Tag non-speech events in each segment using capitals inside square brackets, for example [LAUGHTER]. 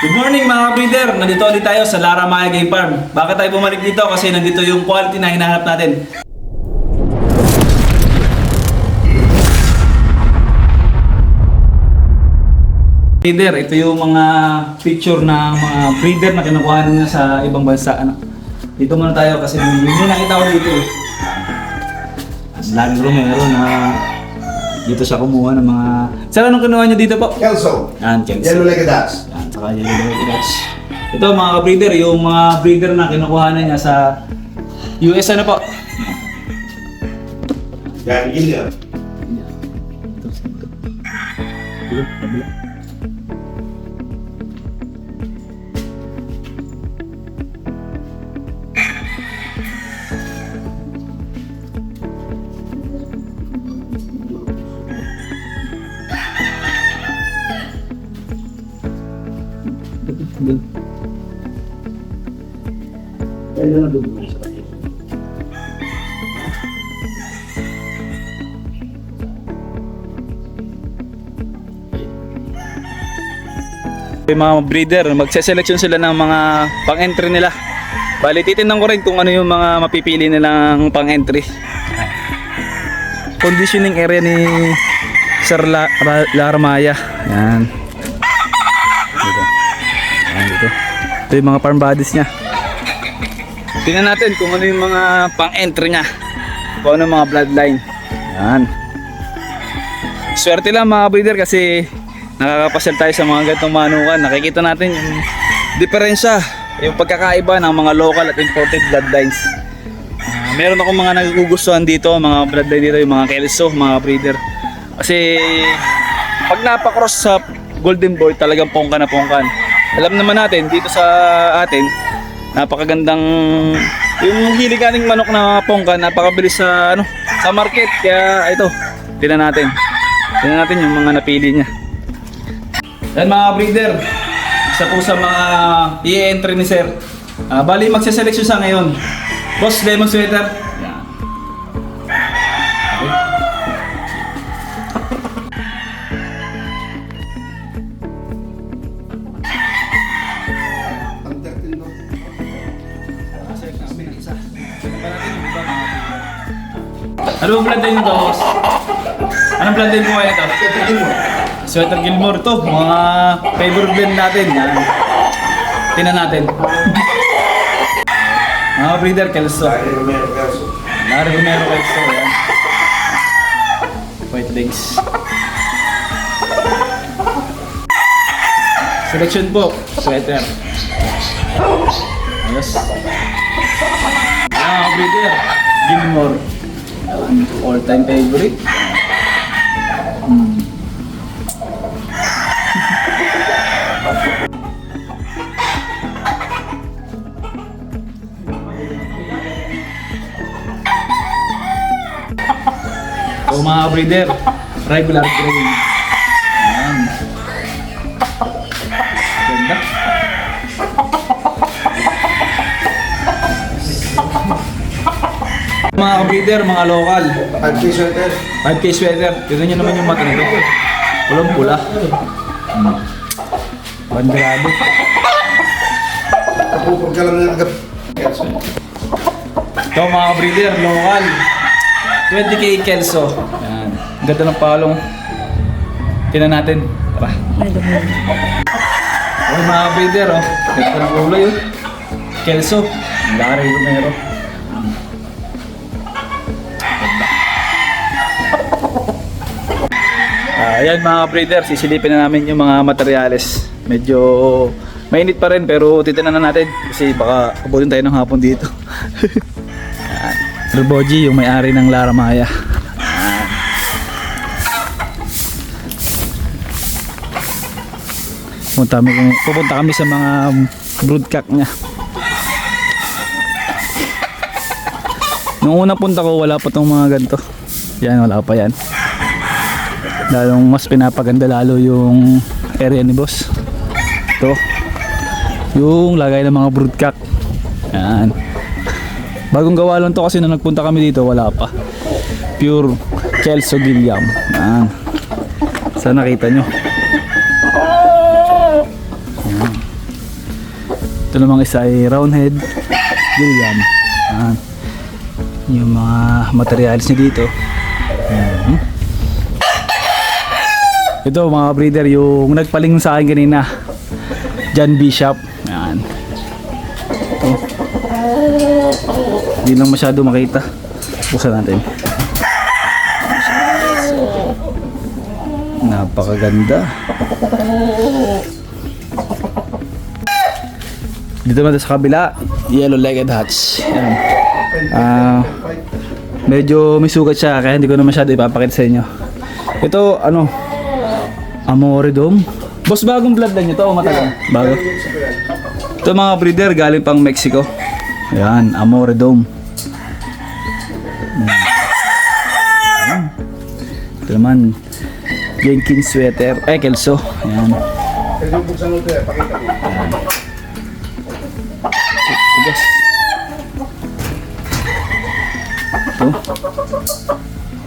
Good morning mga breeder! Nandito ulit tayo sa Lara Maya Game Farm. Bakit tayo bumalik dito? Kasi nandito yung quality na hinahanap natin. Breeder, ito yung mga picture ng mga breeder na kinukuha nila sa ibang bansa. Ano? Dito muna tayo kasi yung nakita ko dito eh. Ang Lagi Romero na dito siya kumuha ng mga... Sir, anong kinuha niyo dito po? Kelso. Yan, Chelsea. Yellow like a dust. Yan, saka yellow belly Dutch. Ito mga ka-breeder, yung mga breeder na kinukuha na niya sa US ano po? Yan, India. Yung mga breeder, magse-selection sila ng mga pang-entry nila. Bali, titignan ko rin kung ano yung mga mapipili nilang pang-entry. Conditioning area ni Sir La Ra Laramaya. Yan. Dito. Yan, dito. Ito yung mga farm bodies niya. Tingnan natin kung ano yung mga pang-entry niya. Kung ano mga bloodline. Yan. Swerte lang mga breeder kasi nakakapasyal tayo sa mga ganitong manukan. Nakikita natin yung diferensya, yung pagkakaiba ng mga local at imported bloodlines. Ah, meron akong mga nagugustuhan dito, mga bloodline dito, yung mga Kelso, mga breeder. Kasi pag napakross sa Golden Boy, talagang pongkan na pongkan. Alam naman natin, dito sa atin, napakagandang yung hiliganing manok na pongkan, napakabilis sa ano, sa market. Kaya ito, tingnan natin. Tingnan natin yung mga napili niya. Yan mga breeder, isa po sa mga i-entry ni sir. Ah, bali magsiseleksyon sa ngayon. Boss Lemon Sweater. Yan. Okay. Ang 13 no? Ano bang blood nito, boss? Anong blood din mo kayo ito? 13 mo. Sweater Gilmore to, mga favorite blend natin. Yan. Tingnan natin. Mga breeder, Kelso. Dahil Romero Kelso. Larry Romero Kelso. Yan. White legs. Selection po, sweater. Ayos. Mga breeder. Gilmore. All time favorite. So mga breeder, regular grain. Ayan. Ganda. Mga breeder, mga local. 5K sweater. 5K sweater. Tignan nyo naman yung mata nito. Pulang pula. Hmm. Bandrado. Kapupag ka lang ng. Kelso. Ito mga breeder, local. 20k Kelso. Yan. Ang Ganda ng palong. Tingnan natin. Tara. Oh, mga breeder, oh. Ganda ng kulay, oh. Kelso. Larry Romero. Ah, ayan mga breeder, sisilipin na namin yung mga materyales. Medyo mainit pa rin pero titinan na natin kasi baka abutin tayo ng hapon dito. [LAUGHS] Ruboji, yung may-ari ng Lara Maya. Pupunta kami, pupunta kami sa mga broodcock niya. Nung unang punta ko, wala pa tong mga ganito. Yan, wala pa yan. Lalong mas pinapaganda lalo yung area ni boss. Ito. Yung lagay ng mga broodcock. Yan. Bagong gawa lang to kasi nung nagpunta kami dito, wala pa. Pure Kelso Gilliam. Yan. Sana nakita nyo. Yan. Ito namang isa ay roundhead Gilliam. Yan. Yung mga materials niya dito. Mhm. Ito mga breeder, yung nagpaling sa akin kanina. John Bishop. Yan. Ito. Hindi lang masyado makita. Buksan natin. Napakaganda. Dito naman sa kabila, yellow-legged hats. Yan. Ah, medyo may sugat siya kaya hindi ko na masyado ipapakita sa inyo. Ito, ano, Amoridom. Boss, bagong bloodline nyo to o matagal? Bago. Ito mga breeder, galing pang Mexico. Ayan, Amoridom. Ayan. Ito naman, Jenkins sweater. Eh, Kelso. Ayan. Mo. Tigas. Ito.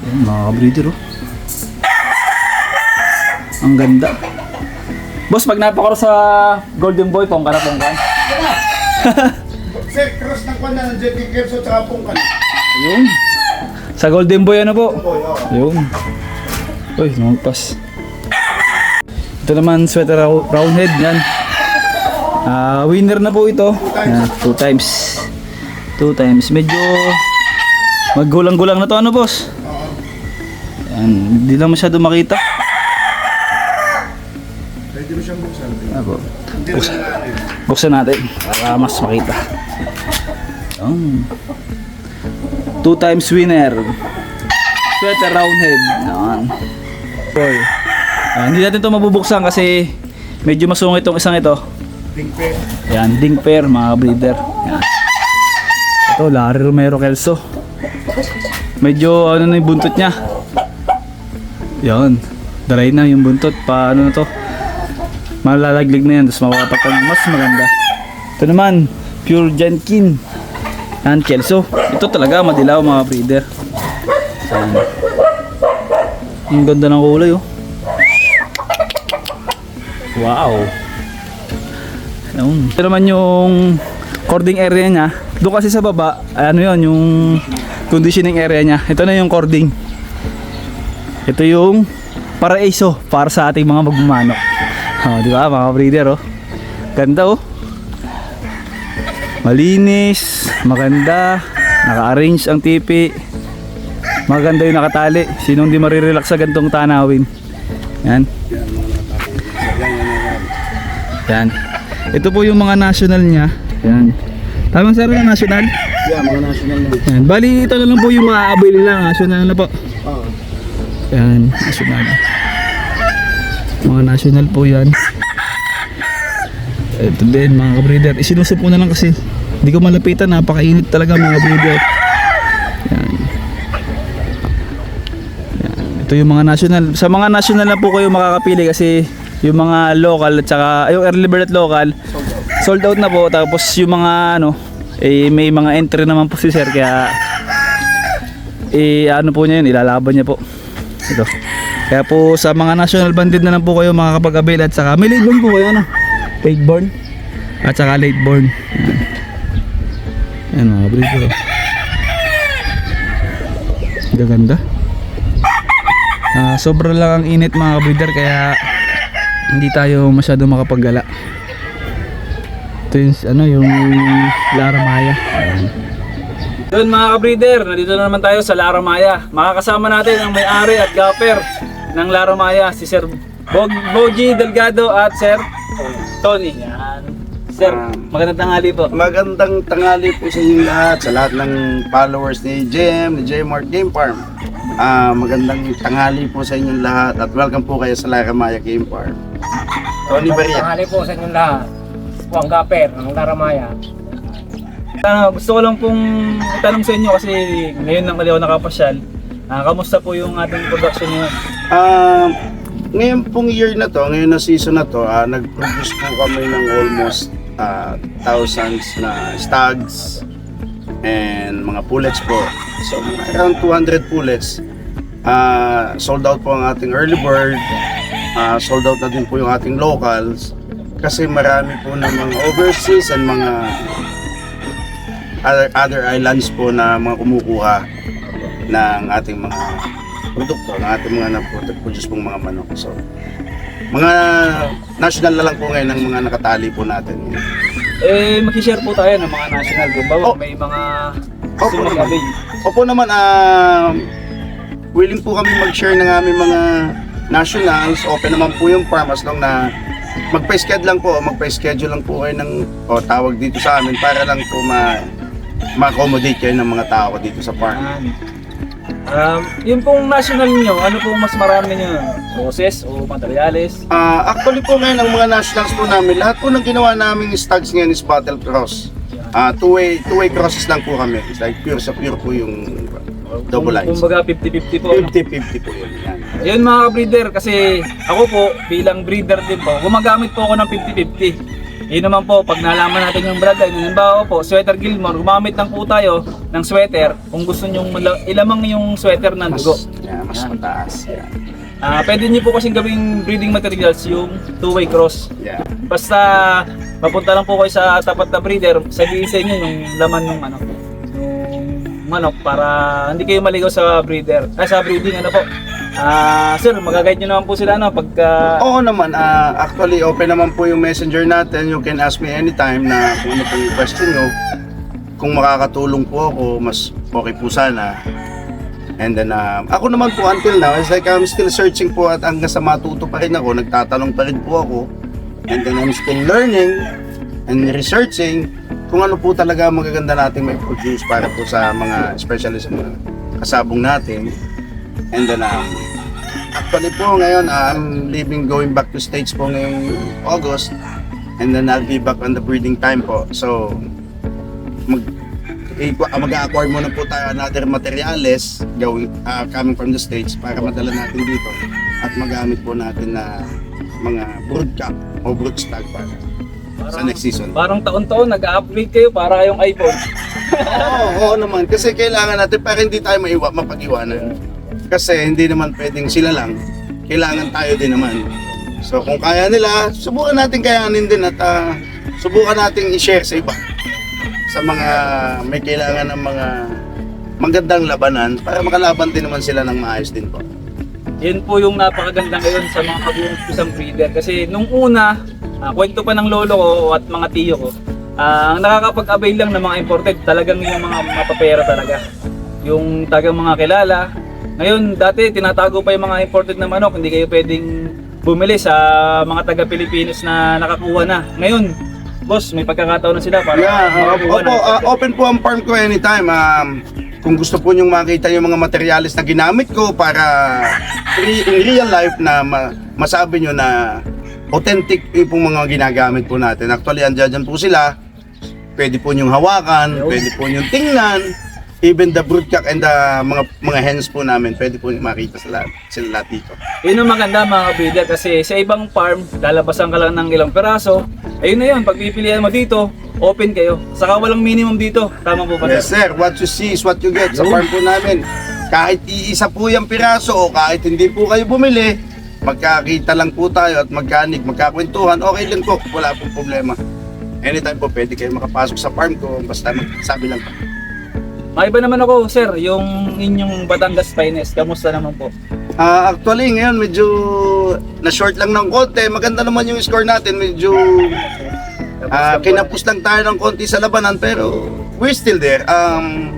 Ayan, mga breeder oh. Ang ganda. Boss, pag napakaro sa Golden Boy, pong ka na pong ka. [LAUGHS] Sir, cross ng kwan na ng Jetty Kelso tsaka Pungkan. Ayun. Sa Golden Boy ano po? Boy, oh. Ayun. Uy, lumagpas. Ito naman sweater rou- roundhead yan. Ah, winner na po ito. Yan, two times. Two times. Medyo maggulang-gulang na to ano boss? Yan, hindi lang masyado makita. Pwede mo siyang buksan. Ano eh. Buksan natin para mas makita. Yan. Two times winner. Sweater roundhead. Yan. Boy. Ah, hindi natin to mabubuksan kasi medyo masungit itong isang ito. Pink pen. Yan, ding pair mga breeder. Yan. Ito, Larry Romero Kelso. Medyo ano na yung buntot niya. Yan. Dry na yung buntot. Paano na to? Malalaglig na yan. Tapos mapapatag mas maganda. Ito naman, Pure Jenkin. Yan, Kelso. Ito talaga madilaw mga breeder. Yan. Ang ganda ng kulay oh. Wow. Ayun. Ito naman yung cording area niya. Doon kasi sa baba, ano yun, yung conditioning area niya. Ito na yung cording. Ito yung paraiso para sa ating mga magmamanok. Oh, di ba mga breeder oh. Ganda oh. Malinis, maganda, naka-arrange ang tipi. Maganda yung nakatali. Sinong di marirelax sa gantong tanawin. Yan. Yan. Ito po yung mga national niya. Yan. Tama sir yung national? Yeah, mga national na. Yan. Bali ito na lang po yung maaabay nila. National na po. Oo. Yan. National. Mga national po yan. Ito din mga kabreeder. Isinusup ko na lang kasi hindi ko malapitan. Napakainit talaga mga. Yan. Ito yung mga national. Sa mga national na po kayo makakapili kasi yung mga local at saka yung early bird local sold out na po tapos yung mga ano eh may mga entry naman po si sir kaya eh ano po niya yun ilalaban niya po ito kaya po sa mga national bandit na lang po kayo makakapag-avail at saka may late born po kayo ano late born at saka late born yan mga breeder gaganda. Ah, sobra lang ang init mga breeder kaya hindi tayo masyado makapaggala. Ito ano yung Lara Maya. Doon mga kabreeder, nandito na naman tayo sa Lara Maya. Makakasama natin ang may-ari at gaffer ng Lara Maya, si Sir Bog Boji Delgado at Sir Tony. Sir, magandang tanghali po. Magandang tanghali po sa inyong lahat, sa lahat ng followers ni JM, ni JMart Game Farm. Ah, magandang tanghali po sa inyong lahat at welcome po kayo sa Laramaya Game Farm. Tony Baria. Tanghali po sa inyong lahat. Po ang gaper ng Laramaya. Ano, gusto ko lang pong itanong sa inyo kasi ngayon lang ako nakapasyal. Ah, kamusta po yung ating production ngayon? Ah, ngayon pong year na to, ngayon na season na to, ah, nag-produce po kami ng almost ah, thousands na stags and mga pullets po. So, around 200 pullets. Ah, sold out po ang ating early bird. Ah, sold out na din po yung ating locals. kasi marami po ng mga overseas and mga other, other islands po na mga kumukuha ng ating mga produkto, ng ating mga na-produce pong mga manok. So, mga national na lang po ngayon ng mga nakatali po natin. Eh, mag-share po tayo ng mga national. Kung bawa, Oh. may mga Opo gusto naman. mag-avail. Opo naman, ah, willing po kami mag-share ng aming mga nationals. Open naman po yung farm as long na magpa-schedule lang po, magpa-schedule lang po kayo ng o tawag dito sa amin para lang po ma ma-accommodate kayo ng mga tao dito sa farm. Yan. Um, yung pong national niyo, ano pong mas marami niyo? Boses o materials? Ah, actually po ngayon ang mga nationals po namin, lahat po ng ginawa naming stags ngayon is battle cross. Ah, two-way two-way crosses lang po kami. It's like pure sa pure po yung double lines. Kumbaga 50-50 po. no? 50-50 po yun. Yan. Ayun mga breeder kasi ako po bilang breeder din po, gumagamit po ako ng 50-50. Yun naman po, pag nalaman natin yung brand line, halimbawa po, Sweater Gilmore, gumamit lang po tayo ng sweater kung gusto nyo ilamang yung sweater Mas, dugo. yeah, mas mataas. Yeah. Ah, pwede nyo po kasing gawing breeding materials yung two-way cross. Yeah. Basta mapunta lang po kayo sa tapat na breeder, sabihin sa inyo yung laman ng ano, yung manok para hindi kayo maligaw sa breeder. Ah, sa breeding ano po. Ah, sir, magaguide nyo naman po sila ano pagka Oo naman, ah, actually open naman po yung messenger natin. You can ask me anytime na kung ano po yung question nyo. Kung makakatulong po ako, mas okay po sana. And then, ah, ako naman po until now, it's like I'm still searching po at hanggang sa matuto pa rin ako, nagtatanong pa rin po ako. And then I'm still learning and researching kung ano po talaga ang magaganda natin may produce para po sa mga especially sa mga kasabong natin. And then, um, actually po ngayon, uh, I'm leaving, going back to States po ngayong August. And then I'll be back on the breeding time po. So, mag, i- ah, mag-acquire muna po tayo another materials going, ah, coming from the States para madala natin dito. At magamit po natin na mga brood cap o brood stag para sa next season. parang taon-taon nag-upgrade kayo para kayong iPhone. Oo, oo naman. Kasi kailangan natin para hindi tayo maiwa, mapag-iwanan. Kasi hindi naman pwedeng sila lang. Kailangan tayo din naman. So kung kaya nila, subukan natin kayanin din at ah, subukan natin i-share sa iba. Sa mga may kailangan ng mga magandang labanan para makalaban din naman sila ng maayos din po. Yun po yung napakaganda ngayon sa mga pag-uusang breeder. Kasi nung una, ah, kwento pa ng lolo ko at mga tiyo ko, ah, ang nakakapag-avail lang ng mga imported, talagang yung mga mapapera talaga. Yung tagang mga kilala. Ngayon, dati tinatago pa yung mga imported na manok, hindi kayo pwedeng bumili sa mga taga-Pilipinas na nakakuha na. Ngayon, boss, may pagkakataon na sila para Yeah, uh, opo, ah, open po ang farm ko anytime. Um, kung gusto po nyong makita yung mga materials na ginamit ko para in real life na ma- masabi nyo na authentic yung mga ginagamit po natin. Actually, andyan dyan po sila. Pwede po nyong hawakan, pwede po nyong tingnan. Even the broodcock and the mga mga hens po namin, pwede po makita sa lahat, sila lahat dito. Yun ang maganda mga breeder kasi sa ibang farm, lalabasan ka lang ng ilang peraso. Ayun na yun, pagpipilian mo dito, open kayo. Saka walang minimum dito. Tama po ba? Yes sir, what you see is what you get sa farm po namin. Kahit iisa po yung piraso o kahit hindi po kayo bumili, magkakita lang po tayo at magkanig, magkakwentuhan, okay lang po, wala pong problema. Anytime po pwede kayo makapasok sa farm ko, basta magsabi lang po. Maiba naman ako, sir, yung inyong Batangas Finest. Kamusta naman po? Ah, actually ngayon medyo na-short lang ng konti, maganda naman yung score natin, medyo ah, kinapos lang tayo ng konti sa labanan pero we're still there. Um,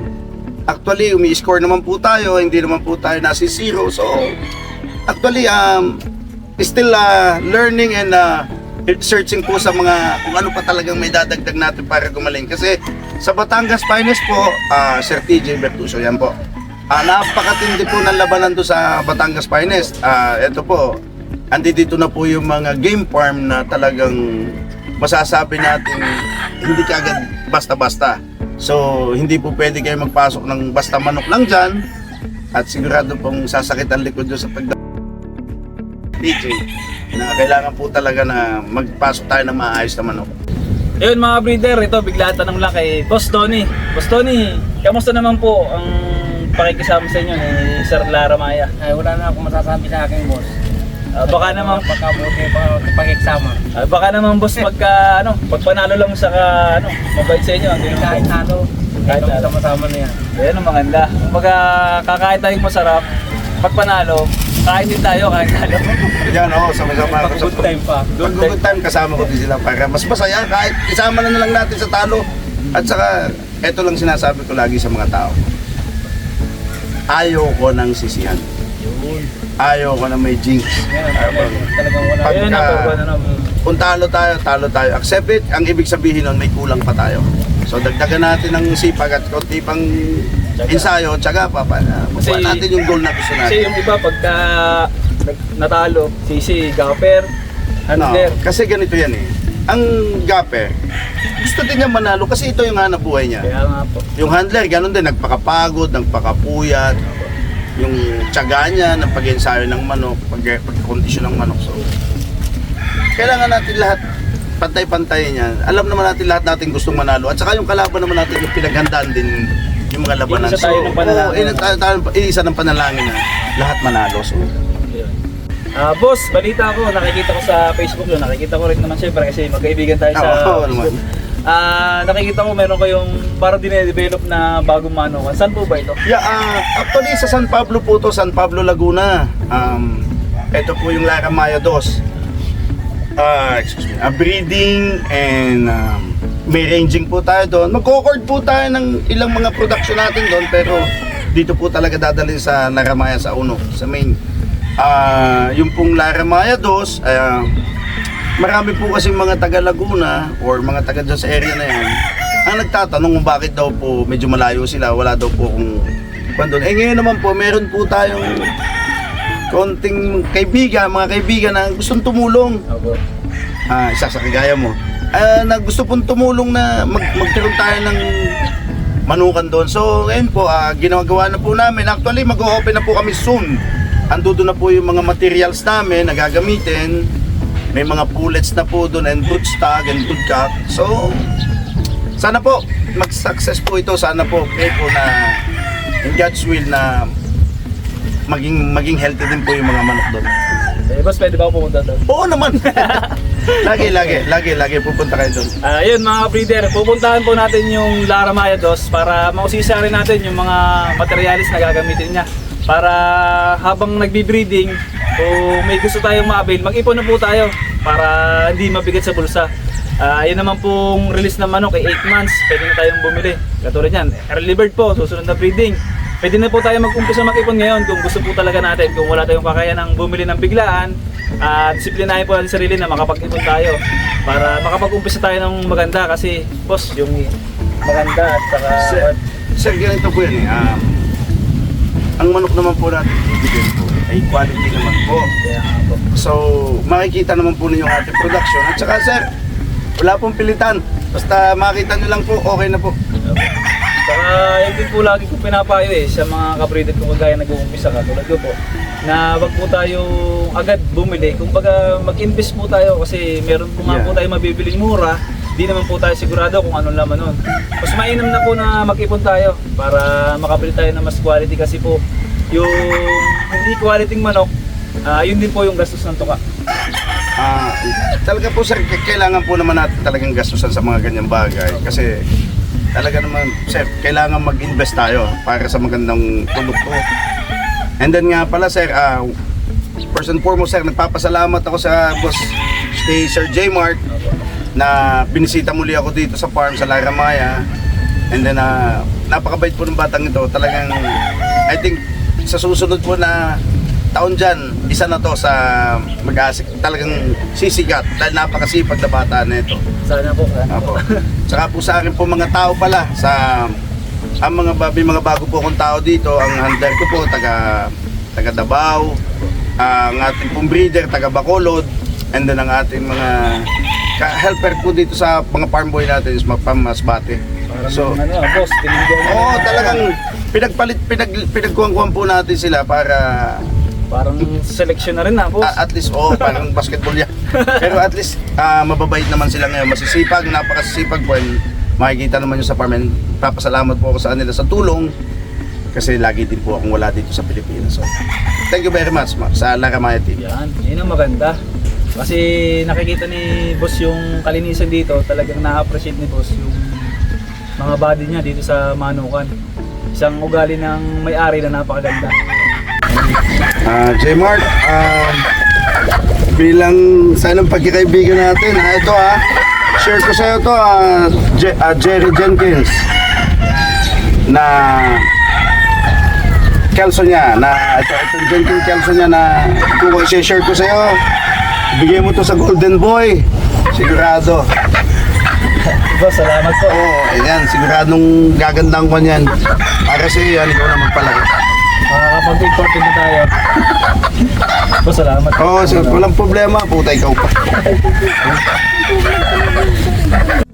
actually umi-score naman po tayo, hindi naman po tayo nasi zero. So actually um, still ah, learning and ah, searching po sa mga kung ano pa talagang may dadagdag natin para gumaling. Kasi sa Batangas Finest po, ah, Sir TJ Bertuso, yan po. Ah, napakatindi po ng labanan do sa Batangas Finest. Ah, ito po, andi dito na po yung mga game farm na talagang masasabi natin hindi kagad basta-basta. So, hindi po pwede kayo magpasok ng basta manok lang dyan at sigurado pong sasakit ang likod nyo sa pag DJ na kailangan po talaga na magpasok tayo ng maayos na manok. Ayun mga breeder, ito bigla tanong lang kay Boss Tony. Boss Tony, kamusta naman po ang pakikisama sa inyo ni Sir Lara Maya? Ay, wala na akong masasabi sa aking boss. Ah, baka naman Pagkabuti pa pag-exama. ah, baka naman boss pagka ano, pag panalo lang sa ka, ano, mabait sa inyo, hindi Kahit talo, Kahit talo. sama-sama na yan. Ayan ang maganda. Kumbaga kakain tayong masarap. Pag panalo, kain din tayo, kain talo. Yan, oo, sama-sama ako Pag good time pa. Pag good time, kasama ko din sila para mas masaya kahit isama na lang natin sa talo. At saka, eto lang sinasabi ko lagi sa mga tao. Ayaw ko ng sisihan. Ayaw ko na may jinx. Talagang wala. Pagka-. Kung talo tayo, talo tayo. Accept it. Ang ibig sabihin nun, may kulang pa tayo. So, dagdagan natin ng sipag at konti pang Tsaga. ensayo, tsaga pa. pa makuha Kasi- natin yung goal na gusto Kasi natin. yung iba pagka natalo, sisi, gapper, No, handler. kasi ganito yan eh. Ang gaper, gusto din niya manalo kasi ito yung hanap buhay niya. Kaya nga po. Yung handler, ganun din, nagpakapagod, nagpakapuyat, yung tiyaga niya ng pag-ensayo ng manok, pag- pag-kondisyon ng manok. So, kailangan natin lahat pantay-pantay niyan. Alam naman natin lahat natin gustong manalo. At saka yung kalaban naman natin yung pinaghandaan din yung mga labanan. Isa tayo ng panalangin. oo, isa tayo, isa ng panalangin na lahat manalo. So. Ah, boss, balita ko, nakikita ko sa Facebook yun, nakikita ko rin naman syempre kasi magkaibigan tayo sa Oo, oo naman. Ah, nakikita ko meron kayong parang dinedevelop na bagong manukan. Saan po ba ito? Yeah, ah, actually sa San Pablo po to, San Pablo Laguna. Um, ito po yung Lara Maya 2. Ah, excuse me. Ah, breeding and um, may ranging po tayo doon. Magko-cord po tayo ng ilang mga production natin doon pero dito po talaga dadalhin sa Lara Maya sa uno, sa main. Ah, yung pong Lara Maya 2, ah, marami po kasi mga taga Laguna or mga taga dyan sa area na yan ang nagtatanong kung bakit daw po medyo malayo sila, wala daw po kung kung doon. Eh ngayon naman po, meron po tayong konting kaibigan, mga kaibigan na gustong tumulong. Opo. Ah, isa sa kagaya mo. Ah, na gusto pong tumulong na mag magkaroon tayo ng manukan doon. So, ngayon po, ah, ginagawa na po namin. Actually, mag-open na po kami soon. Andudo na po yung mga materials namin na gagamitin. May mga pullets na po doon and good stock and good cock. So, sana po mag-success po ito. Sana po pray po na in God's will na maging maging healthy din po yung mga manok doon. Eh, boss, pwede ba ako pumunta doon? Oo naman. [LAUGHS] lagi, lagi, lagi, lagi pupunta kayo doon. Ah, yun mga breeder, pupuntahan po natin yung Lara Maya 2 para mausisa rin natin yung mga materialis na gagamitin niya. Para habang nagbi-breeding, kung may gusto tayong ma-avail, mag-ipon na po tayo para hindi mabigat sa bulsa. Ah, yun naman pong release ng manok ay 8 months, pwede na tayong bumili. Katulad yan, early bird po, susunod na breeding. Pwede na po tayo mag-umpisa mag-ipon ngayon kung gusto po talaga natin, kung wala tayong kakayanang bumili ng biglaan, at disiplinahin po natin sarili na makapag-ipon tayo para makapag-umpisa tayo ng maganda kasi boss, yung maganda at saka Sir, sir, ganito po yan eh. Um, ang manok naman po natin bibigyan po ay quality naman po. So, makikita naman po ninyo ating production. At saka sir, wala pong pilitan. Basta makita nyo lang po, okay na po. Saka yun din po lagi ko pinapayo eh sa mga kabreeder kung kagaya nag-uumpisa ka tulad ko po na wag po tayo agad bumili. Kung baga mag-invest po tayo kasi meron po nga Yeah. po tayo mabibiling mura di naman po tayo sigurado kung anong laman nun. Mas mainam na po na mag-ipon tayo para makabili tayo ng mas quality kasi po yung hindi quality manok, ah, yun din po yung gastos ng tuka. Ah, talaga po sir, kailangan po naman natin talagang gastusan sa mga ganyang bagay. Kasi talaga naman, sir, kailangan mag-invest tayo para sa magandang produkto. And then nga pala sir, ah, first and foremost sir, nagpapasalamat ako sa boss kay Sir J. Mart na binisita muli ako dito sa farm sa Laramaya. And then ah, napakabait po ng batang ito. Talagang I think sa susunod po na taon dyan, isa na to sa mag-asik, talagang sisigat dahil napakasipag na bata na ito. Sana po. Sana po. Tsaka po sa akin po mga tao pala sa ang mga babi mga bago po akong tao dito, ang handler ko po taga taga Davao, ang ating pong breeder taga Bacolod, and then ang ating mga ka- helper po dito sa mga farm boy natin is Masbate. Parang So, ano, boss, tinigyan. Oo, talagang pinagpalit pinag pinagkuhan po natin sila para Parang selection na rin na, boss. a- at least oh parang basketball yan. [LAUGHS] Pero at least ah, mababait naman sila ngayon, masisipag, napakasisipag po. And makikita naman yung sa farm and papasalamat po ako sa kanila sa tulong. Kasi lagi din po akong wala dito sa Pilipinas. So, thank you very much ma, sa Laramaya TV. Yan, yun ang maganda. Kasi nakikita ni boss yung kalinisan dito, talagang na-appreciate ni boss yung mga body niya dito sa Manukan. Isang ugali ng may-ari na napakaganda. Ah, J. Mark, ah, bilang sa anong pagkikaibigan natin, ah, ito ah, share ko sa'yo to ah, Je- ah, Jerry Jenkins. Na kelso niya na ito itong Jenkins kelso niya na kung i-share ko sa'yo. Bigay mo to sa Golden Boy. Sigurado. Boss, salamat po. oo ayan siguradong gagandang ko niyan. Para sa iyo yan ikaw na magpalaki Makakapag-import din na tayo. Boss, salamat po. Oo, oh, walang problema. Puta, ikaw pa. [LAUGHS]